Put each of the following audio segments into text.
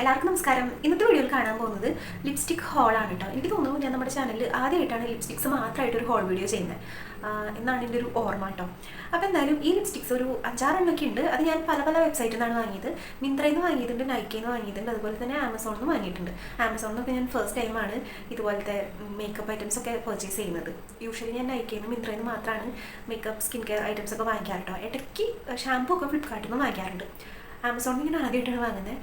എല്ലാവർക്കും നമസ്കാരം. ഇന്നത്തെ വീഡിയോയിൽ കാണാൻ പോകുന്നത് ലിപ്സ്റ്റിക് ഹോളാണ് കേട്ടോ എനിക്ക് തോന്നുന്നു ഞാൻ നമ്മുടെ ചാനലിൽ ആദ്യമായിട്ടാണ് ലിപ്സ്റ്റിക്സ് മാത്രമായിട്ട് ഒരു ഹോൾ വീഡിയോ ചെയ്യുന്നത് എന്നാണ് എന്റെ ഒരു ഓർമ്മ കേട്ടോ അപ്പോൾ എന്തായാലും ഈ ലിപ്സ്റ്റിക്സ് ഒരു അഞ്ചാറെണ്ണൊക്കെ ഉണ്ട്. അത് ഞാൻ പല പല വെബ്സൈറ്റിൽ നിന്നാണ് വാങ്ങിയത്. മിന്ത്രയിൽ നിന്ന് വാങ്ങിയിട്ടുണ്ട് നൈക്കയിൽ നിന്ന് വാങ്ങിയിട്ടുണ്ട് അതുപോലെ തന്നെ ആമസോണിൽ നിന്ന് വാങ്ങിയിട്ടുണ്ട് ആമസോണിൽ ഞാൻ ഫസ്റ്റ് ടൈമാണ് ഇതുപോലത്തെ മേക്കപ്പ് ഐറ്റംസ് ഒക്കെ പർച്ചേസ് ചെയ്യുന്നത്. യൂഷ്വലി ഞാൻ നൈക്കയിൽ നിന്ന് മിന്ത്രയിൽ നിന്ന് മാത്രമാണ് മേക്കപ്പ് സ്കിൻ കെയർ ഐറ്റംസ് ഒക്കെ വാങ്ങിക്കാറ് കേട്ടോ ഇടയ്ക്ക് ഷാമ്പൂ ഒക്കെ ഫ്ലിപ്കാർട്ടിൽ നിന്ന് വാങ്ങിക്കാറുണ്ട്. ആമസോണിൽ ഇങ്ങനെ ആദ്യമായിട്ടാണ് വാങ്ങുന്നത്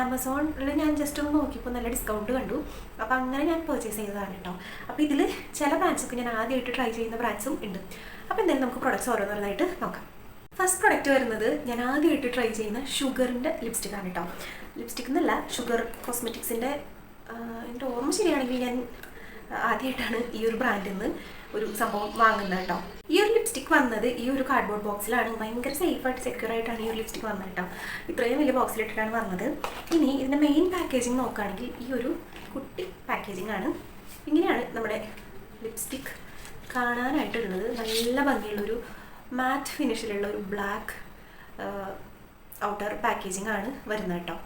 ആമസോണിൽ ഞാൻ ജസ്റ്റ് ഒന്ന് നോക്കിയപ്പോൾ നല്ല ഡിസ്കൗണ്ട് കണ്ടു. അപ്പോൾ അങ്ങനെ ഞാൻ പർച്ചേസ് ചെയ്തതാണ് കേട്ടോ അപ്പോൾ ഇതിൽ ചില ബ്രാൻഡ്സൊക്കെ ഞാൻ ആദ്യമായിട്ട് ട്രൈ ചെയ്യുന്ന ബ്രാൻഡ്സും ഉണ്ട്. അപ്പോൾ എന്തായാലും നമുക്ക് പ്രൊഡക്ട്സ് ഓരോന്നോരോന്നായിട്ട് നോക്കാം. ഫസ്റ്റ് പ്രൊഡക്റ്റ് വരുന്നത് ഞാൻ ആദ്യമായിട്ട് ട്രൈ ചെയ്യുന്ന ഷുഗറിന്റെ ലിപ്സ്റ്റിക് ആണ് കേട്ടോ ലിപ്സ്റ്റിക് എന്നല്ല ഷുഗർ കോസ്മെറ്റിക്സിന്റെ എന്റെ ഓർമ്മ ശരിയാണെങ്കിൽ ഞാൻ ആദ്യമായിട്ടാണ് ഈ ഒരു ബ്രാൻഡിൽ നിന്ന് ഒരു സംഭവം വാങ്ങുന്നത് കേട്ടോ. ഈ ഒരു ലിപ്സ്റ്റിക് വന്നത് ഈ ഒരു കാർഡ്ബോർഡ് ബോക്സിലാണ് ഭയങ്കര സേഫായിട്ട് സെക്യൂർ ആയിട്ടാണ് ഈ ഒരു ലിപ്സ്റ്റിക് വന്നത് കേട്ടോ. ഇത്രയും വലിയ ബോക്സിലിട്ടിട്ടാണ് വന്നത്. ഇനി ഇതിന്റെ മെയിൻ പാക്കേജിങ് നോക്കുകയാണെങ്കിൽ ഈ ഒരു കുട്ടി പാക്കേജിംഗ് ആണ്. ഇങ്ങനെയാണ് നമ്മുടെ ലിപ്സ്റ്റിക് കാണാനായിട്ടുള്ളത്. നല്ല ഭംഗിയുള്ളൊരു മാറ്റ് ഫിനിഷിലുള്ള ഒരു ബ്ലാക്ക് ഔട്ടർ പാക്കേജിംഗ് ആണ് വരുന്നത് കേട്ടോ.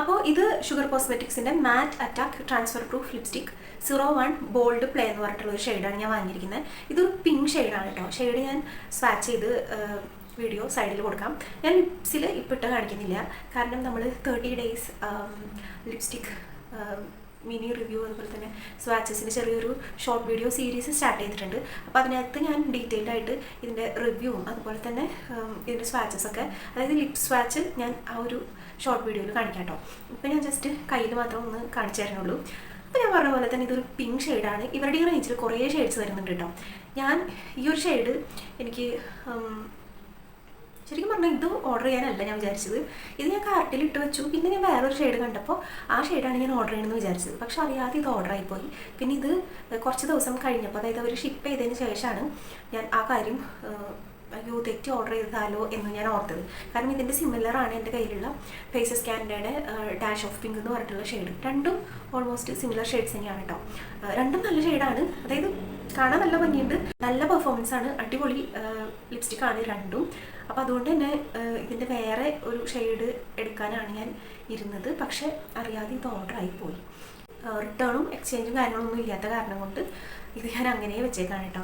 അപ്പോൾ ഇത് sugar കോസ്മെറ്റിക്സിന്റെ matte attack transfer proof lipstick zero one bold play എന്ന് പറഞ്ഞിട്ടുള്ള ഒരു ഷെയ്ഡാണ് ഞാൻ വാങ്ങിയിരിക്കുന്നത് ഇതൊരു പിങ്ക് ഷെയ്ഡാണ് കേട്ടോ. ഷെയ്ഡ് ഞാൻ സ്വാച്ച് ചെയ്ത് വീഡിയോ സൈഡിൽ കൊടുക്കാം. ഞാൻ ലിപ്സിൽ ഇപ്പിട്ട് കാണിക്കുന്നില്ല. കാരണം നമ്മൾ thirty days lipstick mini review അതുപോലെ തന്നെ സ്വാച്ചസിന്റെ ചെറിയൊരു ഷോർട്ട് വീഡിയോ സീരീസ് സ്റ്റാർട്ട് ചെയ്തിട്ടുണ്ട്. അപ്പോൾ അതിനകത്ത് ഞാൻ ഡീറ്റെയിൽഡ് ആയിട്ട് ഇതിന്റെ റിവ്യൂവും അതുപോലെ തന്നെ ഇതിന്റെ സ്വാച്ചസ് ഒക്കെ അതായത് ലിപ് സ്വാച്ച് ഞാൻ ആ ഒരു ഷോർട്ട് വീഡിയോയിൽ കാണിക്കാം കേട്ടോ ഇപ്പം ഞാൻ ജസ്റ്റ് കയ്യിൽ മാത്രം ഒന്ന് കാണിച്ചു തരണുള്ളൂ. അപ്പോൾ ഞാൻ പറഞ്ഞ പോലെ തന്നെ ഇതൊരു പിങ്ക് ഷെയ്ഡാണ് ഇവരുടെ ഈ റേഞ്ചിൽ കുറേ ഷെയ്ഡ്സ് വരുന്നുണ്ട് കേട്ടോ ഞാൻ ഈ ഒരു ഷെയ്ഡ് എനിക്ക് ശരിക്കും പറഞ്ഞാൽ ഇത് ഓർഡർ ചെയ്യാനല്ല ഞാൻ വിചാരിച്ചത്. ഇത് ഞാൻ കാർട്ടിൽ ഇട്ട് വെച്ചു. പിന്നെ ഞാൻ വേറൊരു ഷെയ്ഡ് കണ്ടപ്പോൾ ആ ഷെയ്ഡാണ് ഞാൻ ഓർഡർ ചെയ്യണമെന്ന് വിചാരിച്ചത്. പക്ഷെ അറിയാതെ ഇത് ഓർഡർ ആയിപ്പോയി പിന്നെ ഇത് കുറച്ച് ദിവസം കഴിഞ്ഞപ്പോൾ അതായത് അവർ ഷിപ്പ് ചെയ്തതിന് ശേഷമാണ് ഞാൻ ആ കാര്യം അയ്യോ തെറ്റ് ഓർഡർ ചെയ്താലോ എന്ന് ഞാൻ ഓർത്തത്. കാരണം ഇതിന്റെ സിമിലർ ആണ് എന്റെ കയ്യിലുള്ള ഫേസ് ക്യാൻഡയുടെ ഡാഷ് ഓഫ് പിങ്ക് എന്ന് പറഞ്ഞിട്ടുള്ള ഷെയ്ഡ് രണ്ടും ഓൾമോസ്റ്റ് സിമിലർ ഷെയ്ഡ്സ് തന്നെയാണ് കേട്ടോ. രണ്ടും നല്ല ഷെയ്ഡാണ് അതായത് കാണാൻ നല്ല ഭംഗിയുണ്ട്. നല്ല പെർഫോമൻസ് ആണ്. അടിപൊളി ലിപ്സ്റ്റിക് ആണ് രണ്ടും. അപ്പോൾ അതുകൊണ്ട് തന്നെ ഇതിന്റെ വേറെ ഒരു ഷെയ്ഡ് എടുക്കാനാണ് ഞാൻ ഇരുന്നത്. പക്ഷേ അറിയാതെ ഇത് ഓർഡർ ആയിപ്പോയി റിട്ടേണും എക്സ്ചേഞ്ചും കാര്യങ്ങളൊന്നും ഇല്ലാത്ത കാരണം കൊണ്ട് ഇത് ഞാൻ അങ്ങനെ വെച്ചേക്കാണ് കേട്ടോ.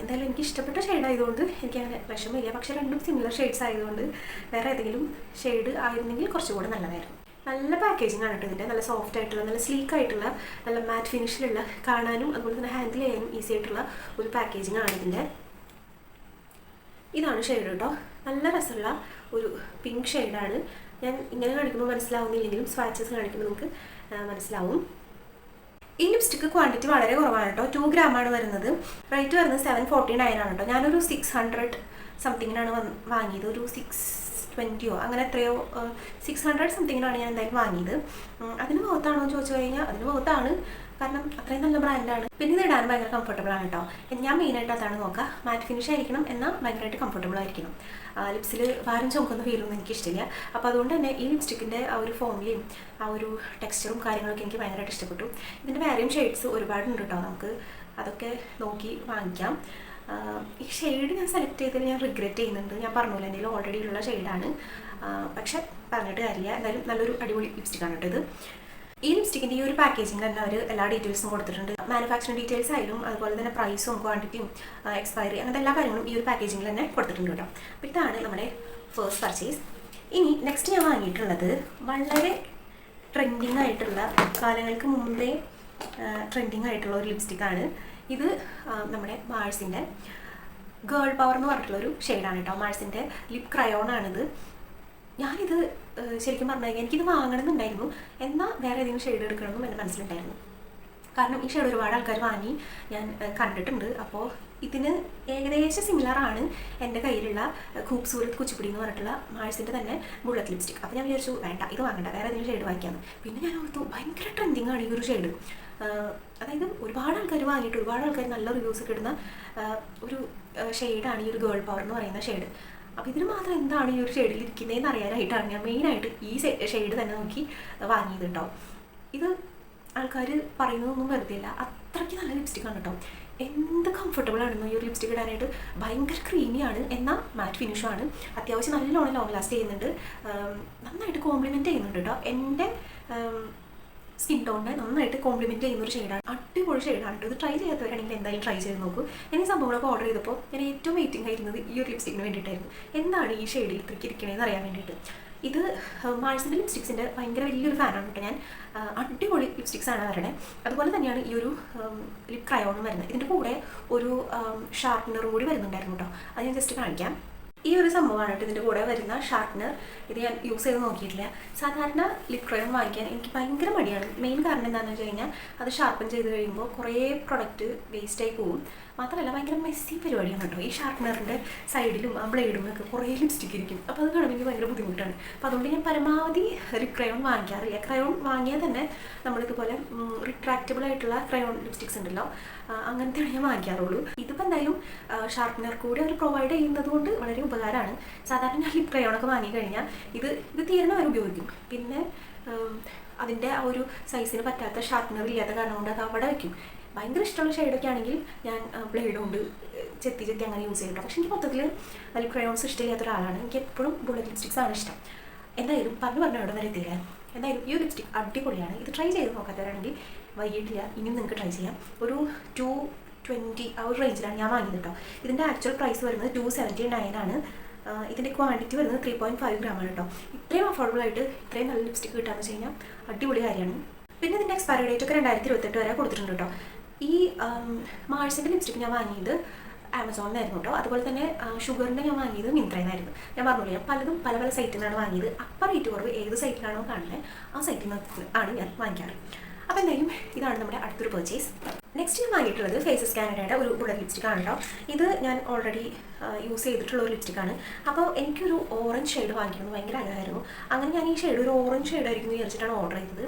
എന്തായാലും എനിക്ക് ഇഷ്ടപ്പെട്ട ഷെയ്ഡ് ആയതുകൊണ്ട് എനിക്ക് അങ്ങനെ വിഷമമില്ല. പക്ഷേ രണ്ടും സിമിലർ ഷെയ്ഡ്സ് ആയതുകൊണ്ട് വേറെ ഏതെങ്കിലും ഷെയ്ഡ് ആയിരുന്നെങ്കിൽ കുറച്ചുകൂടെ നല്ലതായിരുന്നു. നല്ല പാക്കേജിംഗ് ആണ് കേട്ടോ ഇതിന്റെ. നല്ല സോഫ്റ്റ് ആയിട്ടുള്ള നല്ല സ്ലീക്ക് ആയിട്ടുള്ള നല്ല മാറ്റ് ഫിനിഷിലുള്ള കാണാനും അതുപോലെ തന്നെ ഹാൻഡിൽ ചെയ്യാനും ഈസി ആയിട്ടുള്ള ഒരു പാക്കേജിംഗ് ആണ് ഇതിന്റെ. ഇതാണ് ഷെയ്ഡ് കേട്ടോ. നല്ല രസമുള്ള ഒരു പിങ്ക് ഷെയ്ഡാണ് ഞാൻ ഇങ്ങനെ കാണിക്കുമ്പോൾ മനസ്സിലാവുന്നില്ലെങ്കിലും സ്വാച്ചസ് കാണിക്കുമ്പോൾ നമുക്ക് മനസ്സിലാവും. ഈ ലിപ്സ്റ്റിക്ക് ക്വാണ്ടിറ്റി വളരെ കുറവാണ് കേട്ടോ. ടു ഗ്രാം ആണ് വരുന്നത്. റേറ്റ് വരുന്നത് സെവൻ ഫോർട്ടി നയൻ ആണ് കേട്ടോ. ഞാനൊരു സിക്സ് ഹൺഡ്രഡ് സംതിങ്ങിനാണ് വാങ്ങിയത്. ഒരു സിക്സ് ട്വന്റിയോ അങ്ങനെ എത്രയോ സിക്സ് ഹൺഡ്രഡ് സംതിങ്ങിനാണ് ഞാൻ എന്തായാലും വാങ്ങിയത്. അതിന് മുഖത്താണോ എന്ന് ചോദിച്ചു കഴിഞ്ഞാൽ അതിന് മുഖത്താണ്. കാരണം അത്രയും നല്ല ബ്രാൻഡാണ് പിന്നെ ഇത് ഇടാൻ ഭയങ്കര കംഫർട്ടബിൾ ആണ് കേട്ടോ ഞാൻ മെയിനായിട്ട് അതാണ് നോക്കുക മാറ്റ് ഫിനിഷ് ആയിരിക്കണം എന്നാൽ ഭയങ്കരമായിട്ട് കംഫർട്ടബിൾ ആയിരിക്കണം. ലിപ്സിൽ വാരം ചുമക്കുന്ന ഫീലൊന്നും എനിക്ക് ഇഷ്ടമില്ല. അപ്പോൾ അതുകൊണ്ട് തന്നെ ഈ ലിപ്സ്റ്റിക്കിന്റെ ആ ഒരു ഫോമിലെയും ആ ഒരു ടെക്സ്ചറും കാര്യങ്ങളൊക്കെ എനിക്ക് ഭയങ്കരമായിട്ട് ഇഷ്ടപ്പെട്ടു. ഇതിന്റെ വേറെയും ഷെയ്ഡ്സ് ഒരുപാടുണ്ട് കേട്ടോ നമുക്ക്. അതൊക്കെ നോക്കി വാങ്ങിക്കാം. ഈ ഷെയ്ഡ് ഞാൻ സെലക്ട് ചെയ്തതിൽ ഞാൻ റിഗ്രറ്റ് ചെയ്യുന്നുണ്ട്. ഞാൻ പറഞ്ഞില്ല എന്റെ ഓൾറെഡി ഉള്ള ഷെയ്ഡാണ് പക്ഷെ പറഞ്ഞിട്ട് കാര്യമില്ല. എന്തായാലും നല്ലൊരു അടിപൊളി ലിപ്സ്റ്റിക്കാണ് കേട്ടോ ഇത് ഈ ലിപ്സ്റ്റിക്കിന്റെ ഈ ഒരു പാക്കേജിംഗ് തന്നെ അവർ എല്ലാ ഡീറ്റെയിൽസും കൊടുത്തിട്ടുണ്ട്. മാനുഫാക്ചറിങ് ഡീറ്റെയിൽസ് ആയാലും അതുപോലെ തന്നെ പ്രൈസും ക്വാണ്ടിറ്റിയും എക്സ്പയറി അങ്ങനത്തെ എല്ലാ കാര്യങ്ങളും ഈ ഒരു പാക്കേജിംഗിൽ തന്നെ കൊടുത്തിട്ടുണ്ട് കേട്ടോ. അപ്പോൾ ഇതാണ് നമ്മുടെ ഫേസ്റ്റ് പർച്ചേസ് ഇനി നെക്സ്റ്റ് ഞാൻ വാങ്ങിയിട്ടുള്ളത് വളരെ ട്രെൻഡിങ് ആയിട്ടുള്ള കാലങ്ങൾക്ക് മുമ്പേ ട്രെൻഡിങ് ആയിട്ടുള്ള ഒരു ലിപ്സ്റ്റിക്കാണ് ഇത് നമ്മുടെ മാഴ്സിന്റെ ഗേൾ പവർ എന്ന് പറഞ്ഞിട്ടുള്ളൊരു ഷെയ്ഡാണ് കേട്ടോ. മാഴ്സിന്റെ ലിപ് ക്രയോൺ ആണിത്. ഞാനിത് ശരിക്കും പറഞ്ഞു കഴിഞ്ഞാൽ എനിക്കിത് വാങ്ങണമെന്നുണ്ടായിരുന്നു. എന്നാൽ വേറെ ഏതെങ്കിലും ഷെയ്ഡ് എടുക്കണമെന്നും എന്റെ മനസ്സിലുണ്ടായിരുന്നു. കാരണം ഈ ഷെയ്ഡ് ഒരുപാട് ആൾക്കാർ വാങ്ങി ഞാൻ കണ്ടിട്ടുണ്ട്. അപ്പോൾ ഇതിന് ഏകദേശം സിമിലറാണ് എന്റെ കയ്യിലുള്ള ഖൂബ്സൂരത്ത് ഖൂബ്സൂരത് കുച്ചിപ്പിടി എന്ന് പറഞ്ഞിട്ടുള്ള മാഴ്സിന്റെ തന്നെ ബുള്ളറ്റ് ലിപ്സ്റ്റിക് അപ്പോൾ ഞാൻ വിചാരിച്ചു വേണ്ട ഇത് വാങ്ങണ്ട വേറെ ഏതെങ്കിലും ഷെയ്ഡ് വാങ്ങിക്കാമെന്ന് പിന്നെ ഞാൻ ഓർത്തു ഭയങ്കര ട്രെൻഡിങ് ആണ് ഈ ഒരു ഷെയ്ഡ് അതായത് ഒരുപാട് ആൾക്കാർ വാങ്ങിയിട്ട് ഒരുപാട് ആൾക്കാർ നല്ല റിവ്യൂസ് കിട്ടുന്ന ഒരു ഷെയ്ഡാണ് ഈ ഒരു ഗേൾ പവർ എന്ന് പറയുന്ന ഷെയ്ഡ് അപ്പോൾ ഇതിന് മാത്രം എന്താണ് ഈ ഒരു ഷെയ്ഡിൽ ഇരിക്കുന്നതെന്ന് അറിയാനായിട്ടാണ് ഞാൻ മെയിനായിട്ട് ഈ ഷെയ്ഡ് തന്നെ നോക്കി വാങ്ങിയത് കേട്ടോ ഇത് ആൾക്കാർ പറയുന്നതൊന്നും വെറുതെ അത്രയ്ക്ക് നല്ല ലിപ്സ്റ്റിക് ആണ് കേട്ടോ എന്ത് കംഫർട്ടബിൾ ആണെന്നോ ഈ ഒരു ലിപ്സ്റ്റിക് ഇടാനായിട്ട്. ഭയങ്കര ക്രീമിയാണ് എന്നാൽ മാറ്റ് ഫിനിഷുമാണ് അത്യാവശ്യം നല്ലോണം ലോങ് ലാസ്റ്റ് ചെയ്യുന്നുണ്ട്. നന്നായിട്ട് കോംപ്ലിമെന്റ് ചെയ്യുന്നുണ്ട് കേട്ടോ എന്റെ സ്കിൻ ടോണിനെ നന്നായിട്ട് കോംപ്ലിമെന്റ് ചെയ്യുന്ന ഒരു ഷെയ്ഡാണ് അടിപൊളി ഷെയ്ഡാണ് ഇത് ട്രൈ ചെയ്യാത്തവരാണെങ്കിൽ എന്തായാലും ട്രൈ ചെയ്ത് നോക്കൂ. ഞാൻ സംഭവങ്ങളൊക്കെ ഓർഡർ ചെയ്തപ്പോൾ ഞാൻ ഏറ്റവും വെയിറ്റിംഗ് ആയിരുന്നത് ഈ ഒരു ലിപ്സ്റ്റിക്കിന് വേണ്ടിയിട്ടായിരുന്നു. എന്താണ് ഈ ഷെയ്ഡിൽ ഇത്രയ്ക്ക് ഇരിക്കണേന്ന് അറിയാൻ വേണ്ടിയിട്ട്. ഇത് മാഴ്സിന്റെ ലിപ്സ്റ്റിക്സിന്റെ ഭയങ്കര വലിയൊരു ഫാനാണ് കേട്ടോ ഞാൻ. അടിപൊളി ലിപ്സ്റ്റിക്സ് ആണ് അവരുടെ അതുപോലെ തന്നെയാണ് ഈ ഒരു ലിപ് ക്രയോണും വരുന്നത്. ഇതിന്റെ കൂടെ ഒരു ഷാർപ്പനറും കൂടി വരുന്നുണ്ടായിരുന്നു കേട്ടോ. അത് ഞാൻ ജസ്റ്റ് കാണിക്കാം. ഈ ഒരു സംഭവമാണ് കേട്ടോ ഇതിന്റെ കൂടെ വരുന്ന ഷാർപ്പ്നർ ഇത് ഞാൻ യൂസ് ചെയ്ത് നോക്കിയിട്ടില്ല. സാധാരണ ലിപ് ക്രയോൺ വാങ്ങിക്കാൻ എനിക്ക് ഭയങ്കര മടിയാണ്. മെയിൻ കാരണം എന്താണെന്ന് വെച്ച് കഴിഞ്ഞാൽ അത് ഷാർപ്പൻ ചെയ്ത് കഴിയുമ്പോൾ കുറേ പ്രൊഡക്റ്റ് വേസ്റ്റായി പോകും. മാത്രമല്ല ഭയങ്കര മെസ്സി പരിപാടിയാണ് കേട്ടോ. ഈ ഷാർപ്പനറിന്റെ സൈഡിലും ആ ബ്ലേഡും ഒക്കെ കുറേ ലിപ്സ്റ്റിക് ഇരിക്കും. അപ്പോൾ അത് കാണുമ്പോൾ എനിക്ക് ഭയങ്കര ബുദ്ധിമുട്ടാണ്. അപ്പോൾ അതുകൊണ്ട് ഞാൻ പരമാവധി ഒരു ക്രയോൺ വാങ്ങിക്കാറില്ല. ക്രയോൺ വാങ്ങിയാൽ തന്നെ നമ്മളിതുപോലെ റിട്രാക്റ്റബിൾ ആയിട്ടുള്ള ക്രയോൺ ലിപ്സ്റ്റിക്സ് ഉണ്ടല്ലോ അങ്ങനത്തെയാണ് ഞാൻ വാങ്ങിക്കാറുള്ളൂ. ഇതിപ്പോൾ എന്തായാലും ഷാർപ്പനർ കൂടി അവർ പ്രൊവൈഡ് ചെയ്യുന്നത് കൊണ്ട് വളരെ ഉപകാരമാണ്. സാധാരണ ഞാൻ ലിപ് ക്രയോണൊക്കെ വാങ്ങിക്കഴിഞ്ഞാൽ ഇത് ഇത് തീരണ വരെ ഉപയോഗിക്കും. പിന്നെ അതിന്റെ ആ ഒരു സൈസിന് പറ്റാത്ത ഷാർപ്പനർ ഇല്ലാത്ത കാരണം കൊണ്ട് അത് അവിടെ വയ്ക്കും ഭയങ്കര ഇഷ്ടമുള്ള ഷെയ്ഡൊക്കെ ആണെങ്കിൽ ഞാൻ ബ്ലേഡ് കൊണ്ട് ചെത്തി ചെത്തി അങ്ങനെ യൂസ് ചെയ്യുന്നുണ്ട് പക്ഷെ എനിക്ക് മൊത്തത്തിൽ അതിൽ ക്രയോൺസ് ഇഷ്ടമില്ലാത്ത ഒരാളാണ്. എനിക്ക് എപ്പോഴും ബുള്ളറ്റ് ലിപ്സ്റ്റിക്സ് ആണ് ഇഷ്ടം. എന്തായാലും പറഞ്ഞു പറഞ്ഞു അവിടെ വരെ എത്തിയില്ല എന്തായാലും ഈ ലിപ്സ്റ്റിക് അടിപൊളിയാണ്. ഇത് ട്രൈ ചെയ്ത് നോക്കാത്തവരാണെങ്കിൽ വൈകിട്ടില്ല. ഇനിയും നിങ്ങൾക്ക് ട്രൈ ചെയ്യാം. ഒരു ടു ട്വന്റി ആ ഒരു റേഞ്ചിലാണ് ഞാൻ വാങ്ങിയത് കേട്ടോ. ഇതിന്റെ ആക്ച്വൽ പ്രൈസ് വരുന്നത് ടു സെവന്റി നയൻ ആണ്. ഇതിന്റെ ക്വാണ്ടിറ്റി വരുന്നത് ത്രീ പോയിന്റ് ഫൈവ് ഗ്രാം ആണ് കേട്ടോ. ഇത്രയും അഫോർഡബിൾ ആയിട്ട് ഇത്രയും നല്ല ലിപ്സ്റ്റിക് കിട്ടാന്ന് വെച്ച് കഴിഞ്ഞാൽ അടിപൊളി കാര്യമാണ്. പിന്നെ ഇതിന്റെ എക്സ്പയറി ഡേറ്റ് ഒക്കെ രണ്ടായിരത്തി ഇരുപത്തെട്ട് വരെ കൊടുത്തിട്ടുണ്ട് കേട്ടോ. ഈ മാഴ്സിന്റെ ലിപ്സ്റ്റിക് ഞാൻ വാങ്ങിയത് ആമസോണിലായിരുന്നു കേട്ടോ അതുപോലെ തന്നെ ഷുഗറിന്റെ ഞാൻ വാങ്ങിയത് മിന്ത്രയിലായിരുന്നു ഞാൻ പറഞ്ഞില്ല ഞാൻ പലതും പല പല സൈറ്റിൽ നിന്നാണ് വാങ്ങിയത്. അപ്പം റേറ്റ് കുറവ് ഏത് സൈറ്റിലാണോ കാണുന്നത് ആ സൈറ്റിൽ നിന്ന് ആണ് ഞാൻ വാങ്ങിക്കാറ്. അപ്പോൾ എന്തായാലും ഇതാണ് നമ്മുടെ അടുത്തൊരു പർച്ചേസ് നെക്സ്റ്റ് ഞാൻ വാങ്ങിയിട്ടുള്ളത് ഫേസസ് കാനഡയുടെ ഒരു ബുള്ളറ്റ് ലിപ്സ്റ്റിക് ആണ് കേട്ടോ ഇത് ഞാൻ ഓൾറെഡി യൂസ് ചെയ്തിട്ടുള്ള ഒരു ലിപ്സ്റ്റിക് ആണ്. അപ്പോൾ എനിക്കൊരു ഓറഞ്ച് ഷെയ്ഡ് വാങ്ങിക്കണമെന്ന് ഭയങ്കര ആഗ്രഹമായിരുന്നു. അങ്ങനെ ഞാൻ ഈ ഷെയ്ഡ് ഒരു ഓറഞ്ച് ഷെയ്ഡ് ആയിരിക്കും വിചാരിച്ചിട്ടാണ് ഓർഡർ ചെയ്തത്.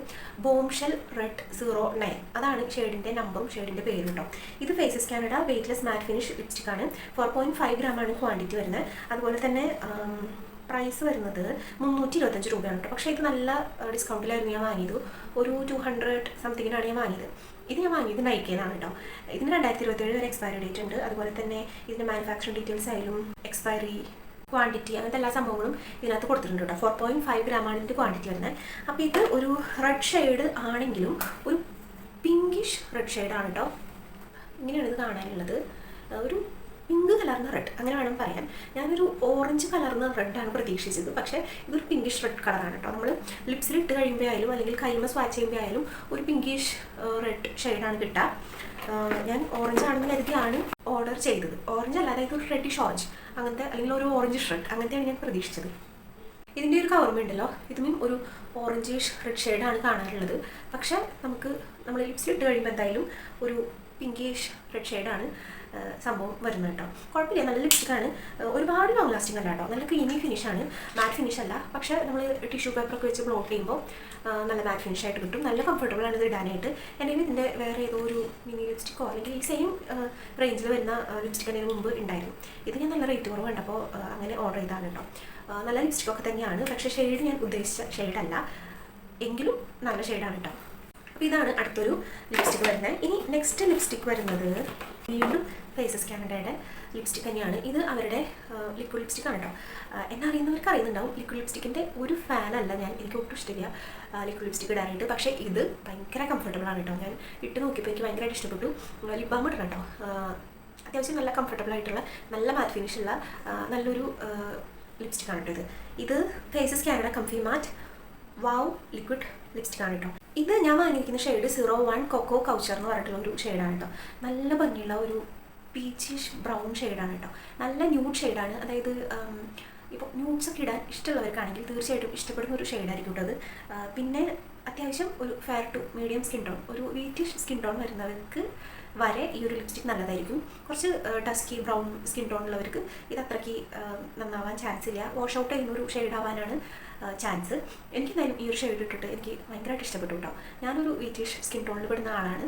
ബോംഷെൽ റെഡ് സീറോ നയൻ അതാണ് ഷെയ്ഡിന്റെ നമ്പറും ഷെയ്ഡിന്റെ പേരും കേട്ടോ ഇത് Faces Canada weightless matte finish ലിപ്സ്റ്റിക്കാണ് four point five gram ആണ് ക്വാണ്ടിറ്റി വരുന്നത്. അതുപോലെ തന്നെ പ്രൈസ് വരുന്നത് മുന്നൂറ്റി ഇരുപത്തഞ്ച് രൂപയാണ് കേട്ടോ. പക്ഷേ ഇത് നല്ല ഡിസ്കൗണ്ടിലായിരുന്നു ഞാൻ വാങ്ങിയത് ഒരു ടു ഹൺഡ്രഡ് സംതിങ്ങിനാണ് ഞാൻ വാങ്ങിയത്. ഇത് ഞാൻ വാങ്ങിയത് നൈക്കേന്നാണ് കേട്ടോ. ഇതിന് രണ്ടായിരത്തി ഇരുപത്തേഴ് വരെ എക്സ്പയറി ഡേറ്റ് ഉണ്ട്. അതുപോലെ തന്നെ ഇതിന്റെ മാനുഫാക്ചറിംഗ് ഡീറ്റെയിൽസ് ആയാലും എക്സ്പയറി ക്വാണ്ടിറ്റി അങ്ങനത്തെ എല്ലാ സംഭവങ്ങളും ഇതിനകത്ത് കൊടുത്തിട്ടുണ്ട് കേട്ടോ. ഫോർ പോയിന്റ് ഫൈവ് ഗ്രാമാണ് ഇതിന്റെ ക്വാണ്ടിറ്റി വരുന്നത്. അപ്പോൾ ഇത് ഒരു റെഡ് ഷെയ്ഡ് ആണെങ്കിലും ഒരു പിങ്കിഷ് റെഡ് ഷെയ്ഡ് ആണ് കേട്ടോ. ഇങ്ങനെയാണ് ഇത് കാണാനുള്ളത്. ഒരു പിങ്ക് കലർന്ന റെഡ് അങ്ങനെ വേണം പറയാൻ. ഞാനൊരു ഓറഞ്ച് കലർന്ന റെഡാണ് പ്രതീക്ഷിച്ചത്. പക്ഷേ ഇതൊരു പിങ്കിഷ് റെഡ് കളറാണ് കേട്ടോ. നമ്മൾ ലിപ്സിൽ ഇട്ട് കഴിയുമ്പോൾ ആയാലും അല്ലെങ്കിൽ കൈമ സ്വാച്ച് ചെയ്യുമ്പോൾ ആയാലും ഒരു പിങ്കിഷ് റെഡ് ഷെയ്ഡാണ് കിട്ടുക ഞാൻ ഓറഞ്ച് ആണെന്ന് കരുതിയാണ് ഓർഡർ ചെയ്തത്. ഓറഞ്ച് അല്ലാതെ ഇതൊരു റെഡിഷ് ഓറഞ്ച് അങ്ങനത്തെ അല്ലെങ്കിൽ ഒരു ഓറഞ്ച് ഷ്രെഡ് അങ്ങനത്തെയാണ് ഞാൻ പ്രതീക്ഷിച്ചത്. ഇതിന്റെ ഒരു കവർമ ഉണ്ടല്ലോ. ഇതിനും ഒരു ഓറഞ്ചിഷ് റെഡ് ഷെയ്ഡാണ് കാണാറുള്ളത് പക്ഷേ നമുക്ക് നമ്മൾ ലിപ്സിൽ ഇട്ട് കഴിയുമ്പോൾ എന്തായാലും ഒരു പിങ്കിഷ് റെഡ് ഷെയ്ഡാണ് സംഭവം വരുന്നത് കേട്ടോ. കുഴപ്പമില്ല നല്ല ലിപ്സ്റ്റിക്കാണ് ഒരുപാട് ലോങ് ലാസ്റ്റിംഗ് അല്ല കേട്ടോ. നല്ല ക്രീമി ഫിനിഷാണ് മാറ്റ് ഫിനിഷ് അല്ല. പക്ഷേ നമ്മൾ ടിഷ്യൂ പേപ്പറൊക്കെ വെച്ച് ബ്ലോട്ട് ചെയ്യുമ്പോൾ നല്ല മാറ്റ് ഫിനിഷ് ആയിട്ട് കിട്ടും. നല്ല കംഫർട്ടബിൾ ആണ് ഇത് ഇടാനായിട്ട്. എന്റെ ഇതിന്റെ വേറെ ഏതോ ഒരു മിനി ലിപ്സ്റ്റിക്കോ അല്ലെങ്കിൽ ഈ സെയിം റേഞ്ചിൽ വരുന്ന ലിപ്സ്റ്റിക് അതിന് മുമ്പ് ഉണ്ടായിരുന്നു ഇത് ഞാൻ നല്ല റേറ്റ് കുറവ് കണ്ടപ്പോൾ അങ്ങനെ ഓർഡർ ചെയ്താണ് കേട്ടോ. നല്ല ലിപ്സ്റ്റിക്കൊക്കെ തന്നെയാണ്. പക്ഷേ ഷെയ്ഡ് ഞാൻ ഉദ്ദേശിച്ച ഷെയ്ഡല്ല എങ്കിലും നല്ല ഷെയ്ഡാണ് കേട്ടോ. അപ്പോൾ ഇതാണ് അടുത്തൊരു ലിപ്സ്റ്റിക് വരുന്നത് ഇനി നെക്സ്റ്റ് ലിപ്സ്റ്റിക് വരുന്നത് വീണ്ടും ഫേസസ് കാനഡയുടെ ലിപ്സ്റ്റിക് തന്നെയാണ്. ഇത് അവരുടെ ലിക്വിഡ് ലിപ്സ്റ്റിക് ആണ് കേട്ടോ. എന്നെ അറിയുന്നവർക്ക് അറിയുന്നുണ്ടാവും ലിക്വിഡ് ലിപ്സ്റ്റിക്കിന്റെ ഒരു ഫാൻ അല്ല ഞാൻ എനിക്ക് ഒട്ടും ഇഷ്ടമില്ല ലിക്വിഡ് ലിപ്സ്റ്റിക് ഇടാനായിട്ട്. പക്ഷേ ഇത് ഭയങ്കര കംഫർട്ടബിൾ ആണ് കേട്ടോ. ഞാൻ ഇട്ട് നോക്കിയപ്പോൾ എനിക്ക് ഭയങ്കരമായിട്ട് ഇഷ്ടപ്പെട്ടു. ലിപ് ബാം ഇടണം കേട്ടോ. അത്യാവശ്യം നല്ല കംഫർട്ടബിൾ ആയിട്ടുള്ള നല്ല മാറ്റ് ഫിനിഷ് ഉള്ള നല്ലൊരു ലിപ്സ്റ്റിക് ആണ് കേട്ടോ ഇത്. ഇത് Faces Canada comfy matte wow liquid lipstick ആണ് കേട്ടോ ഇത് ഞാൻ വാങ്ങിയിരിക്കുന്ന shade zero one coco couture എന്ന് പറഞ്ഞിട്ടുള്ള ഒരു ഷെയ്ഡാണ് കേട്ടോ നല്ല ഭംഗിയുള്ള ഒരു പീച്ചിഷ് ബ്രൗൺ ഷെയ്ഡാണ് കേട്ടോ നല്ല ന്യൂഡ് ഷെയ്ഡാണ് അതായത് ഇപ്പോൾ ന്യൂഡ്സ് ഒക്കെ ഇടാൻ ഇഷ്ടമുള്ളവർക്കാണെങ്കിൽ തീർച്ചയായിട്ടും ഇഷ്ടപ്പെടുന്ന ഒരു ഷെയ്ഡായിരിക്കും കേട്ടോ അത്. പിന്നെ അത്യാവശ്യം ഒരു fair to medium skin tone ഒരു വീറ്റിഷ് സ്കിൻ ടോൺ വരുന്നവർക്ക് വരെ ഈ ഒരു ലിപ്സ്റ്റിക് നല്ലതായിരിക്കും. കുറച്ച് ഡസ്കി ബ്രൗൺ സ്കിൻ ടോൺ ഉള്ളവർക്ക് ഇത് അത്രയ്ക്ക് നന്നാവാൻ ചാൻസ് ഇല്ല. വാഷ് ഔട്ട് ചെയ്യുന്ന ഒരു ഷെയ്ഡ് ആവാനാണ് ചാൻസ് എനിക്ക് ഈ ഒരു ഷെയ്ഡ് ഇട്ടിട്ട് എനിക്ക് ഭയങ്കരമായിട്ട് ഇഷ്ടപ്പെട്ടു കേട്ടോ ഞാനൊരു വീറ്റിഷ് സ്കിൻ ടോണിൽ പെടുന്ന ആളാണ്.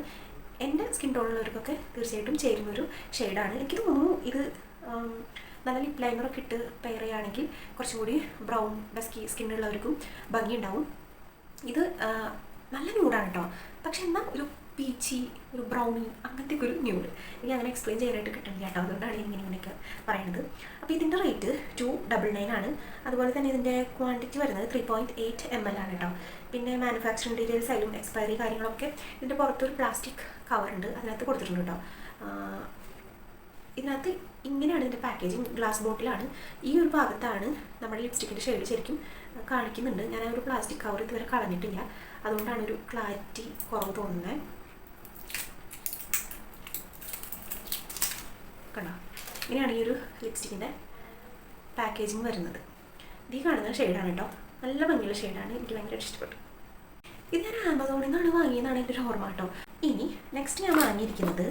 എന്റെ സ്കിൻ ടോണിലുള്ളവർക്കൊക്കെ തീർച്ചയായിട്ടും ചേരുന്ന ഒരു ഷെയ്ഡാണ് എനിക്ക് തോന്നുന്നു ഇത് നല്ല ലിപ് ലൈനറൊക്കെ ഇട്ട് പെയർ ചെയ്യുകയാണെങ്കിൽ കുറച്ചും കൂടി ബ്രൗൺ ഡസ്കി സ്കിന്നുള്ളവർക്കും ഭംഗിയുണ്ടാവും. ഇത് നല്ല ന്യൂഡാണ് കേട്ടോ പക്ഷെ എന്നാൽ ഒരു പീച്ചി ഒരു ബ്രൗണി അങ്ങനത്തെ ഒരു ന്യൂഡ് എനിക്ക് അങ്ങനെ എക്സ്പ്ലെയിൻ ചെയ്യാനായിട്ട് കിട്ടണം കേട്ടോ. അതുകൊണ്ടാണ് ഇങ്ങനെ ഇങ്ങനെയൊക്കെ പറയുന്നത് അപ്പോൾ ഇതിന്റെ റേറ്റ് ടു ഡബിൾ നയൻ ആണ്. അതുപോലെ തന്നെ ഇതിന്റെ ക്വാണ്ടിറ്റി വരുന്നത് three point eight M L ആണ് കേട്ടോ. പിന്നെ മാനുഫാക്ചറിങ് ഡീറ്റെയിൽസ് ആയാലും എക്സ്പയറി കാര്യങ്ങളൊക്കെ ഇതിന്റെ പുറത്തൊരു പ്ലാസ്റ്റിക് കവറുണ്ട് അതിനകത്ത് കൊടുത്തിട്ടുണ്ട് കേട്ടോ. ഇതിനകത്ത് ഇങ്ങനെയാണ് ഇതിന്റെ പാക്കേജിങ് ഗ്ലാസ് ബോട്ടിലാണ് ഈ ഒരു ഭാഗത്താണ് നമ്മുടെ ലിപ്സ്റ്റിക്കിന്റെ ഷെയ്ഡ് ശരിക്കും കാണിക്കുന്നുണ്ട്. ഞാൻ ആ ഒരു പ്ലാസ്റ്റിക് കവർ ഇതുവരെ കളഞ്ഞിട്ടില്ല. അതുകൊണ്ടാണ് ഒരു ക്ലാരിറ്റി കുറവ് തോന്നുന്നത് കണ്ടോ ഇങ്ങനെയാണ് ഈ ഒരു ലിപ്സ്റ്റിക്കിന്റെ പാക്കേജിങ് വരുന്നത്. ഇത് കാണുന്ന ഷെയ്ഡാണ് കേട്ടോ നല്ല ഭംഗിയുള്ള ഷെയ്ഡാണ് എനിക്ക് ഭയങ്കര ഇഷ്ടപ്പെട്ടു. ഇത് ഞാൻ ആമസോണിൽ നിന്നാണ് വാങ്ങിയതാണ് എന്റെ ഒരു ഓർമ്മ കേട്ടോ ഇനി നെക്സ്റ്റ് ഞാൻ വാങ്ങിയിരിക്കുന്നത്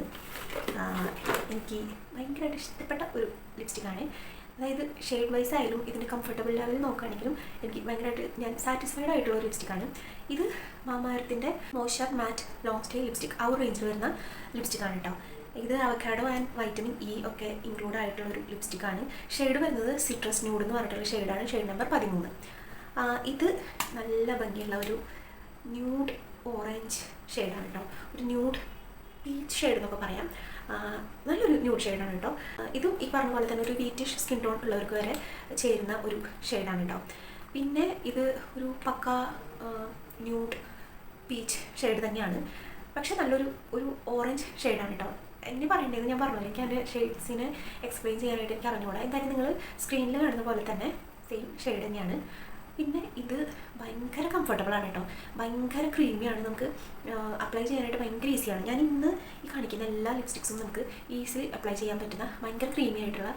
എനിക്ക് ഭയങ്കരമായിട്ട് ഇഷ്ടപ്പെട്ട ഒരു ലിപ്സ്റ്റിക്കാണ് അതായത് ഷെയ്ഡ് വൈസ് ആയാലും ഇതിന്റെ കംഫർട്ടബിൾ ലെവൽ നോക്കുകയാണെങ്കിലും എനിക്ക് ഭയങ്കരമായിട്ട് ഞാൻ സാറ്റിസ്ഫൈഡ് ആയിട്ടുള്ള ഒരു ലിപ്സ്റ്റിക്കാണ് ഇത് മാമാരത്തിന്റെ മോശ മാറ്റ് ലോങ് സ്റ്റേ ലിപ്സ്റ്റിക് ആ ഒരു റേഞ്ചിൽ വരുന്ന ലിപ്സ്റ്റിക്കാണ് കേട്ടോ ഇത് അവക്കാഡോ ആൻഡ് വൈറ്റമിൻ ഇ ഒക്കെ ഇൻക്ലൂഡ് ആയിട്ടുള്ള ഒരു ലിപ്സ്റ്റിക് ആണ്. ഷെയ്ഡ് വരുന്നത് സിട്രസ് ന്യൂഡ് എന്ന് പറഞ്ഞിട്ടുള്ള ഷെയ്ഡാണ് ഷെയ്ഡ് നമ്പർ പതിമൂന്ന്. ഇത് നല്ല ഭംഗിയുള്ള ഒരു ന്യൂഡ് ഓറഞ്ച് ഷെയ്ഡാണ് കേട്ടോ ഒരു ന്യൂഡ് പീച്ച് ഷെയ്ഡ് എന്നൊക്കെ പറയാം. നല്ലൊരു ന്യൂഡ് ഷെയ്ഡാണ് കേട്ടോ ഇതും ഈ പറഞ്ഞ പോലെ തന്നെ ഒരു വീറ്റിഷ് സ്കിൻ ടോൺ ഉള്ളവർക്ക് വരെ ചേരുന്ന ഒരു ഷെയ്ഡാണ് കേട്ടോ പിന്നെ ഇത് ഒരു പക്ക ന്യൂഡ് പീച്ച് ഷെയ്ഡ് തന്നെയാണ്. പക്ഷെ നല്ലൊരു ഒരു ഓറഞ്ച് ഷെയ്ഡാണ് കേട്ടോ എന്നെ പറയേണ്ടത് ഞാൻ പറഞ്ഞു എനിക്ക് അതിന്റെ ഷെയ്ഡ്സിനെ എക്സ്പ്ലെയിൻ ചെയ്യാനായിട്ട് എനിക്ക് അറിഞ്ഞുകൂടാ എന്തായാലും നിങ്ങൾ സ്ക്രീനിൽ കാണുന്ന പോലെ തന്നെ സെയിം ഷെയ്ഡ് തന്നെയാണ്. പിന്നെ ഇത് ഭയങ്കര കംഫർട്ടബിൾ ആണ് കേട്ടോ. ഭയങ്കര ക്രീമിയാണ് നമുക്ക് അപ്ലൈ ചെയ്യാനായിട്ട് ഭയങ്കര ഈസിയാണ് ഞാൻ ഇന്ന് ഈ കാണിക്കുന്ന എല്ലാ ലിപ്സ്റ്റിക്സും നമുക്ക് ഈസിലി അപ്ലൈ ചെയ്യാൻ പറ്റുന്ന ഭയങ്കര ക്രീമി ആയിട്ടുള്ള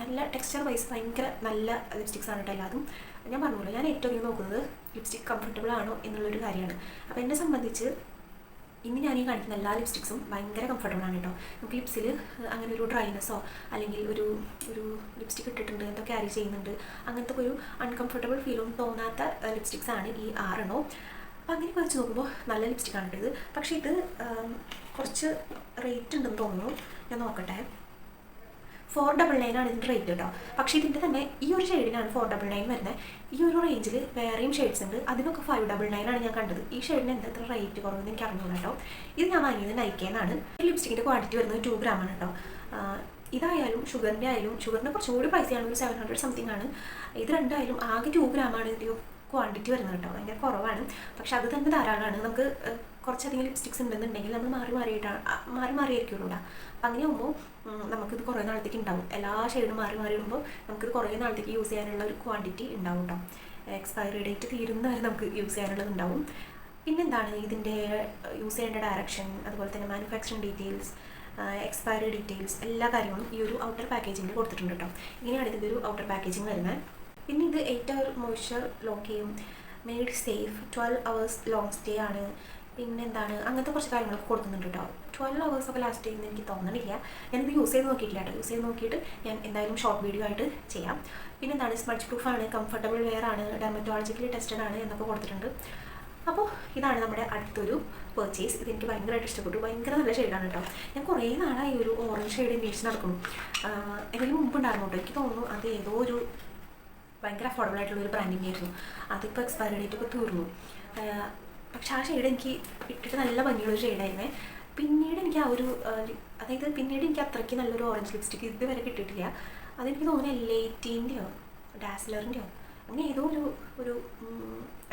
നല്ല ടെക്സ്ചർ വൈസ് ഭയങ്കര നല്ല ലിപ്സ്റ്റിക്സ് ആണ് കേട്ടോ എല്ലാതും. ഞാൻ പറഞ്ഞോളൂ ഞാൻ ഏറ്റവും അധികം നോക്കുന്നത് ലിപ്സ്റ്റിക് കംഫർട്ടബിൾ ആണോ എന്നുള്ളൊരു കാര്യമാണ്. അപ്പോൾ എന്നെ സംബന്ധിച്ച് ഇന്ന് ഞാൻ ഈ കാണിക്കുന്ന എല്ലാ ലിപ്സ്റ്റിക്സും ഭയങ്കര കംഫർട്ടബിൾ ആണ് കേട്ടോ. നമുക്ക് ലിപ്സിൽ അങ്ങനെ ഒരു ഡ്രൈനെസ്സോ അല്ലെങ്കിൽ ഒരു ഒരു ലിപ്സ്റ്റിക് ഇട്ടിട്ടുണ്ട് എന്തോ ക്യാരി ചെയ്യുന്നുണ്ട് അങ്ങനത്തെ ഒരു അൺകംഫർട്ടബിൾ ഫീലും തോന്നാത്ത ലിപ്സ്റ്റിക്സ് ആണ് ഈ ആറെണ്ണോ. അപ്പം അങ്ങനെ വെച്ച് നോക്കുമ്പോൾ നല്ല ലിപ്സ്റ്റിക്കാണ് ഇത്. പക്ഷേ ഇത് കുറച്ച് റേറ്റ് ഉണ്ടെന്ന് തോന്നുന്നു. ഞാൻ നോക്കട്ടെ. ഫോർ ഡബിൾ നയൻ ആണ് ഇതിന്റെ റേറ്റ് കേട്ടോ പക്ഷേ ഇതിന്റെ തന്നെ ഈ ഒരു ഷെയ്ഡിനാണ് ഫോർ ഡബിൾ നയൻ വരുന്നത്. ഈ ഒരു റേഞ്ചിൽ വേറെയും ഷെയ്ഡ്സ് ഉണ്ട്. അതിനൊക്കെ ഫൈവ് ഡബിൾ നയൻ ആണ് ഞാൻ കണ്ടത്. ഈ ഷെയ്ഡിന് എന്താ റേറ്റ് കുറവെന്ന് എനിക്ക് അറിഞ്ഞു കേട്ടോ ഇത് ഞാൻ വാങ്ങിയത് നൈക്കേന്നാണ് ഈ ലിപ്സ്റ്റിക്കിന്റെ ക്വാണ്ടിറ്റി വരുന്നത് ടു ഗ്രാം ആണ് കേട്ടോ ഇതായാലും ഷുഗറിന്റെ ആയാലും ഷുഗറിന് കുറച്ചുകൂടി പൈസയാണ് ഒരു സെവൻ ഹൺഡ്രഡ് സംതിങ് ആണ്. ഇത് രണ്ടായാലും ആകെ ടു ആണ് ഇതിന്റെ ക്വാണ്ടിറ്റി വരുന്നത് കേട്ടോ ഭയങ്കര കുറവാണ്. പക്ഷെ അത് തന്നെ ധാരാളമാണ് നമുക്ക് കുറച്ചധികം ലിപ്സ്റ്റിക്സ് ഉണ്ടെന്നുണ്ടെങ്കിൽ നമ്മൾ മാറി മാറിയിട്ടാണ് മാറി മാറിയായിരിക്കും ഇടുക അപ്പം അങ്ങനെ ആകുമ്പോൾ നമുക്കിത് കുറേ നാളത്തേക്ക് ഉണ്ടാവും എല്ലാ ഷെയ്ഡും മാറി മാറി ഇടുമ്പോൾ നമുക്കിത് കുറേ നാളത്തേക്ക് യൂസ് ചെയ്യാനുള്ള ഒരു ക്വാണ്ടിറ്റി ഉണ്ടാവും കേട്ടോ എക്സ്പയറി ഡേറ്റ് തീരുന്ന വരെ നമുക്ക് യൂസ് ചെയ്യാനുള്ളത് ഉണ്ടാവും പിന്നെന്താണ് ഇതിന്റെ യൂസ് ചെയ്യേണ്ട ഡയറക്ഷൻ അതുപോലെ തന്നെ മാനുഫാക്ചറിങ് ഡീറ്റെയിൽസ് എക്സ്പയറി ഡീറ്റെയിൽസ് എല്ലാ കാര്യങ്ങളും ഈ ഒരു ഔട്ടർ പാക്കേജിങ്ങിൽ കൊടുത്തിട്ടുണ്ട് കേട്ടോ ഇങ്ങനെയാണ് ഇതിന്റെ ഒരു ഔട്ടർ പാക്കേജിങ് വരുന്നത്. പിന്നെ ഇത് എയ്റ്റ് അവർ മോയ്സ്ചർ ലോക്ക് ചെയ്യും. Made safe twelve hours long stay ആണ്. പിന്നെ എന്താണ് അങ്ങനത്തെ കുറച്ച് കാര്യങ്ങളൊക്കെ കൊടുക്കുന്നുണ്ട് കേട്ടോ. ട്വൽവ് അവേഴ്സ് ഒക്കെ ലാസ്റ്റ് ചെയ്യുന്ന എനിക്ക് തോന്നണില്ല. ഞാനിത് യൂസ് ചെയ്ത് നോക്കിയിട്ടില്ല കേട്ടോ. യൂസ് ചെയ്ത് നോക്കിയിട്ട് ഞാൻ എന്തായാലും ഷോർട്ട് വീഡിയോ ആയിട്ട് ചെയ്യാം. പിന്നെന്താണ് സ്മഡ്ജ് പ്രൂഫ് ആണ് കംഫർട്ടബിൾ വെയർ ആണ് ഡെർമറ്റോളജിക്കലി ടെസ്റ്റഡ് ആണ് എന്നൊക്കെ കൊടുത്തിട്ടുണ്ട്. അപ്പോൾ ഇതാണ് നമ്മുടെ അടുത്തൊരു പർച്ചേസ് ഇതെനിക്ക് ഭയങ്കരമായിട്ട് ഇഷ്ടപ്പെട്ടു. ഭയങ്കര നല്ല ഷെയ്ഡാണ് കേട്ടോ. ഞാൻ കുറേ നാളായി ഒരു ഓറഞ്ച് ഷെയ്ഡ് അന്വേഷിച്ച് നടക്കുന്നു. എന്തെങ്കിലും മുമ്പ് ഉണ്ടായിരുന്നു കേട്ടോ. എനിക്ക് തോന്നുന്നു അത് ഏതോ ഒരു ഭയങ്കര അഫോർഡബിൾ ആയിട്ടുള്ള ഒരു ബ്രാൻഡിന്റെ ആയിരുന്നു. അതിപ്പോൾ എക്സ്പയറി ഡേറ്റ് ഒക്കെ തീർന്നു. പക്ഷെ ആ ഷെയ്ഡ് എനിക്ക് ഇട്ടിട്ട് നല്ല ഭംഗിയുള്ള ഒരു ഷെയ്ഡായിരുന്നേ പിന്നീട് എനിക്ക് ആ ഒരു അതായത് പിന്നീട് എനിക്ക് അത്രയ്ക്ക് നല്ലൊരു ഓറഞ്ച് ലിപ്സ്റ്റിക് ഇതുവരെ കിട്ടിയിട്ടില്ല. അതെനിക്ക് തോന്നുന്നു എൽ എയ്റ്റീന്റെയോ ഡാസ്ലറിന്റെയോ അങ്ങനെ ഏതോ ഒരു ഒരു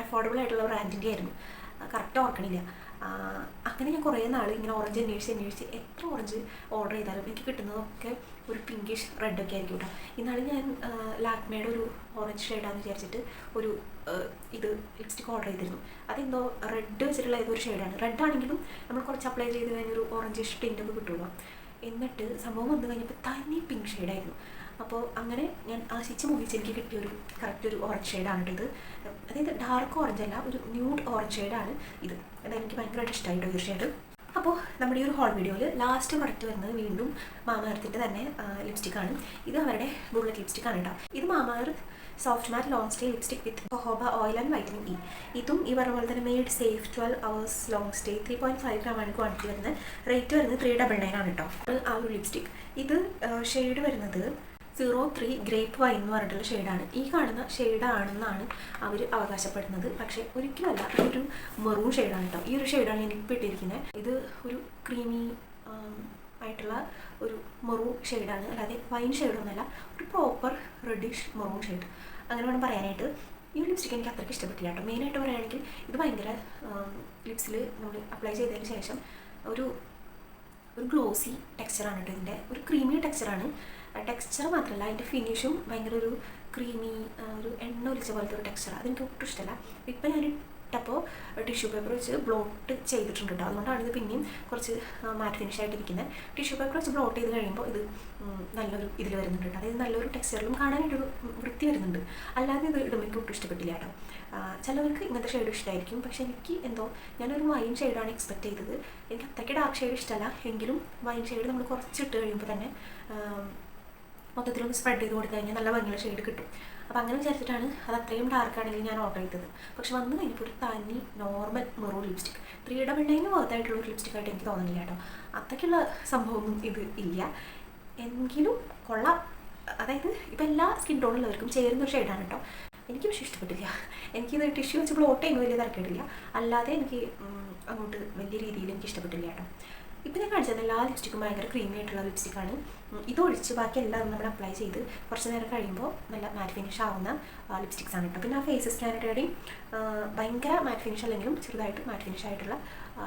അഫോർഡബിൾ ആയിട്ടുള്ള ബ്രാൻഡിന്റെ ആയിരുന്നു കറക്റ്റ് ഓർക്കണില്ല. അങ്ങനെ ഞാൻ കുറേ നാൾ ഇങ്ങനെ ഓറഞ്ച് അന്വേഷിച്ച് അന്വേഷിച്ച് എത്ര ഓറഞ്ച് ഓർഡർ ചെയ്താലും എനിക്ക് കിട്ടുന്നതൊക്കെ ഒരു പിങ്കിഷ് റെഡൊക്കെ ആയിരിക്കും കേട്ടോ ഇന്നാളും ഞാൻ ലാക്മേയുടെ ഒരു ഓറഞ്ച് ഷെയ്ഡാന്ന് വിചാരിച്ചിട്ട് ഒരു ഇത് ലിപ്സ്റ്റിക് ഓർഡർ ചെയ്തിരുന്നു. അതെന്തോ റെഡ് വെച്ചിട്ടുള്ള ഏതൊരു ഷെയ്ഡാണ് റെഡ് ആണെങ്കിലും നമ്മൾ കുറച്ച് അപ്ലൈ ചെയ്ത് ഒരു ഓറഞ്ച് ടിന്റൊക്കെ കിട്ടുള്ളൂ എന്നിട്ട് സംഭവം വന്നു കഴിഞ്ഞപ്പോൾ തനി പിങ്ക് ഷെയ്ഡായിരുന്നു അപ്പോൾ അങ്ങനെ ഞാൻ ആശിച്ച് മുഖിച്ച് എനിക്ക് കിട്ടിയൊരു കറക്റ്റ് ഒരു ഓറഞ്ച് ഷെയ്ഡാണ് ഇത്. അതായത് ഡാർക്ക് ഓറഞ്ച് അല്ല ഒരു ന്യൂഡ് ഓറഞ്ച് ഷെയ്ഡാണ് ഇത്. അത് എനിക്ക് ഭയങ്കരമായിട്ട് ഇഷ്ടമായിട്ടോ തീർച്ചയായിട്ടും. അപ്പോൾ നമ്മുടെ ഈ ഒരു ഹോൾ വീഡിയോയിൽ ലാസ്റ്റ് പ്രൊഡക്റ്റ് വരുന്നത് വീണ്ടും മാമാർത്തിന്റെ തന്നെ ലിപ്സ്റ്റിക്കാണ് ഇത് അവരുടെ ബുള്ളറ്റ് ലിപ്സ്റ്റിക്കാണ് കേട്ടോ ഇത് Mamaearth soft matte long stay lipstick with jojoba oil and vitamin E ഇതും ഈ പറഞ്ഞ പോലെ തന്നെ made safe twelve hours long stay three point five gram ആണ് ക്വാണ്ടിറ്റി വരുന്നത്. റേറ്റ് വരുന്നത് ത്രീ ഡബിൾ നയൻ ആണ് കേട്ടോ ആ ഒരു ലിപ്സ്റ്റിക് ഇത് ഷെയ്ഡ് വരുന്നത് സീറോ ത്രീ ഗ്രേപ്പ് വൈൻ എന്ന് പറഞ്ഞിട്ടുള്ള ഷെയ്ഡാണ് ഈ കാണുന്ന ഷെയ്ഡാണെന്നാണ് അവർ അവകാശപ്പെടുന്നത്. പക്ഷേ ഒരിക്കലല്ല ഇതൊരു മെറൂൺ ഷെയ്ഡാണ് കേട്ടോ. ഈ ഒരു ഷെയ്ഡാണ് എനിക്ക് ഇട്ടിരിക്കുന്നത് ഇത് ഒരു ക്രീമി ആയിട്ടുള്ള ഒരു മെറൂൺ ഷെയ്ഡാണ് അല്ലാതെ വൈൻ ഷെയ്ഡൊന്നുമല്ല ഒരു പ്രോപ്പർ റെഡിഷ് മെറൂൺ ഷെയ്ഡ് അങ്ങനെ വേണം പറയാനായിട്ട്. ഈ ലിപ്സ്റ്റിക്ക് ലിപ്സ്റ്റിക് എനിക്ക് അത്രയ്ക്ക് ഇഷ്ടപ്പെട്ടില്ല കേട്ടോ. മെയിനായിട്ട് പറയുകയാണെങ്കിൽ ഇത് ഭയങ്കര ലിപ്സിൽ നമ്മൾ അപ്ലൈ ചെയ്തതിന് ശേഷം ഒരു ഒരു ഗ്ലോസി ടെക്സ്ചറാണ് കേട്ടോ ഇതിന്റെ ഒരു ക്രീമി ടെക്സ്ചറാണ് ടെക്സ്ചർ മാത്രമല്ല അതിന്റെ ഫിനിഷും ഭയങ്കര ഒരു ക്രീമി ഒരു എണ്ണ ഒലിച്ച പോലത്തെ ഒരു ടെക്സ്ചർ അതെനിക്ക് ഒട്ടും ഇഷ്ടമല്ല ഇപ്പം ഞാൻ ഇട്ടപ്പോൾ ടിഷ്യൂ പേപ്പർ വെച്ച് ബ്ലോട്ട് ചെയ്തിട്ടുണ്ട് കേട്ടോ അതുകൊണ്ടാണ് ഇത് പിന്നെയും കുറച്ച് മാറ്റ് ഫിനിഷ് ആയിട്ടിരിക്കുന്നത് ടിഷ്യൂ പേപ്പർ വെച്ച് ബ്ലോട്ട് ചെയ്ത് കഴിയുമ്പോൾ ഇത് നല്ലൊരു ഇതിൽ വരുന്നുണ്ട് കേട്ടോ. അതായത് നല്ലൊരു ടെക്സ്ചറിലും കാണാനായിട്ടൊരു വൃത്തി വരുന്നുണ്ട്. അല്ലാതെ ഇത് ഇടുമ്പോൾ എനിക്ക് ഒട്ടും ഇഷ്ടപ്പെട്ടില്ല കേട്ടോ. ചിലവർക്ക് ഇങ്ങനത്തെ ഷെയ്ഡ് ഇഷ്ടമായിരിക്കും പക്ഷേ എനിക്ക് എന്തോ ഞാനൊരു വൈൻ ഷെയ്ഡാണ് എക്സ്പെക്ട് ചെയ്തത്. എനിക്ക് അത്രയ്ക്ക് ഡാർക്ക് ഷെയ്ഡ് ഇഷ്ടമല്ല എങ്കിലും വൈൻ ഷെയ്ഡ് നമ്മൾ കുറച്ചിട്ട് കഴിയുമ്പോൾ തന്നെ മൊത്തത്തിലൊന്ന് സ്പ്രെഡ് ചെയ്ത് കൊടുത്തു നല്ല ഭംഗിയുള്ള ഷെയ്ഡ് കിട്ടും. അപ്പോൾ അങ്ങനെ വിചാരിച്ചിട്ടാണ് അത് അത്രയും ഡാർക്ക് ആണെങ്കിൽ ഞാൻ ഓർഡർ ചെയ്തത്. പക്ഷെ വന്ന് കഴിഞ്ഞപ്പോൾ ഒരു തനി normal maroon lipstick three double nine വർത്തായിട്ടുള്ള ഒരു ലിപ്സ്റ്റിക് ആയിട്ട് എനിക്ക് തോന്നുന്നില്ല കേട്ടോ. അത്രയ്ക്കുള്ള സംഭവമൊന്നും ഇത് ഇല്ല. എങ്കിലും കൊള്ളാം. അതായത് ഇപ്പം എല്ലാ സ്കിൻ ടോണുള്ളവർക്കും ചേരുന്ന ഒരു ഷെയ്ഡാണ് കേട്ടോ. എനിക്ക് പക്ഷേ ഇഷ്ടപ്പെട്ടില്ല. എനിക്കിത് ടിഷ്യൂ വെച്ച് ബ്ലോട്ട് ചെയ്യുമ്പോൾ വലിയ തിരക്കേടില്ല. അല്ലാതെ എനിക്ക് അങ്ങോട്ട് വലിയ രീതിയിൽ എനിക്ക് ഇഷ്ടപ്പെട്ടില്ല കേട്ടോ. ഇപ്പം ഞാൻ കാണിച്ചത് എല്ലാ ലിപ്സ്റ്റിക്കും ഭയങ്കര ക്രീമി ആയിട്ടുള്ള ലിപ്സ്റ്റിക്കാണ് ഇതൊഴിച്ച് ബാക്കി എല്ലാം നമ്മൾ അപ്ലൈ ചെയ്ത് കുറച്ച് നേരം കഴിയുമ്പോൾ നല്ല മാറ്റ് ഫിനിഷ് ആവുന്ന ലിപ്സ്റ്റിക്സ് ആണ് കേട്ടോ. പിന്നെ ആ ഫേസ് സ്കാനറുടെയും ഭയങ്കര മാറ്റ് ഫിനിഷ് അല്ലെങ്കിലും ചെറുതായിട്ട് മാറ്റ് ഫിനിഷ് ആയിട്ടുള്ള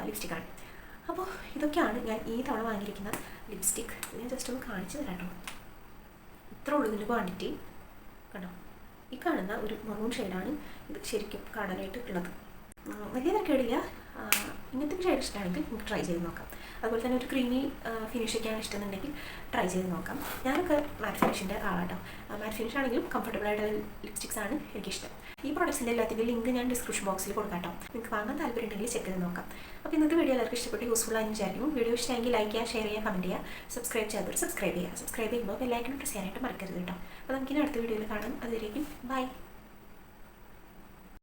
ലിപ്സ്റ്റിക്കാണ് അപ്പോൾ ഇതൊക്കെയാണ് ഞാൻ ഈ തവണ വാങ്ങിയിരിക്കുന്ന ലിപ്സ്റ്റിക് ഞാൻ ജസ്റ്റ് ഒന്ന് കാണിച്ചു തരാം കേട്ടോ. ഇത്ര ഉള്ളൂ ഇതിന്റെ ക്വാണ്ടിറ്റി കണ്ടോ? ഈ കാണുന്ന ഒരു മറൂൺ ഷെയ്ഡാണ് ഇത് ശരിക്കും കാണാനായിട്ട് ഉള്ളത്. വലിയ തിരക്കേടില്ല ഇങ്ങനത്തെ ഷെയ്ഡ് ഇഷ്ടമാണെങ്കിൽ നമുക്ക് ട്രൈ ചെയ്ത് നോക്കാം. അതുപോലെ തന്നെ ഒരു ക്രീമി ഫിനിഷ് ഒക്കെയാണ് ഇഷ്ടമെന്നുണ്ടെങ്കിൽ ട്രൈ ചെയ്ത് നോക്കാം. ഞാനൊക്കെ മാറ്റ് ഫിനിഷിന്റെ ആളാട്ടോ. മാറ്റ് ഫിനിഷ് ആണെങ്കിലും കംഫർട്ടബിൾ ആയിട്ടുള്ള ലിപ്സ്റ്റിക്സ് ആണ് എനിക്കിഷ്ടം. ഈ പ്രോഡക്ട്സിന്റെ എല്ലാത്തിന്റെ ലിങ്ക് ഞാൻ ഡിസ്ക്രിപ്ഷൻ ബോക്സിൽ കൊടുക്കാട്ടോ നിങ്ങൾക്ക് വാങ്ങാൻ താല്പര്യം ഉണ്ടെങ്കിൽ ചെക്ക് ചെയ്ത് നോക്കാം. അപ്പോൾ ഇന്നത്തെ വീഡിയോ എല്ലാവർക്കും ഇഷ്ടപ്പെട്ട് യൂസ്ഫുൾ ആയി വിചാരിക്കും വീഡിയോ ഇഷ്ടമെങ്കിൽ ലൈക്ക് ചെയ്യുക ഷെയർ ചെയ്യുക കമന്റ് ചെയ്യുക സബ്സ്ക്രൈബ് ചെയ്യാത്തവർ സബ്സ്ക്രൈബ് ചെയ്യുക. സബ്സ്ക്രൈബ് ചെയ്യുമ്പോൾ ബെല്ലൈക്കൺ പ്രസ് ചെയ്യാനായിട്ട് മറക്കരുത് കേട്ടോ അപ്പോൾ നമുക്കിനി അടുത്ത വീഡിയോയിൽ കാണാം. അതുവരേക്കും ബൈ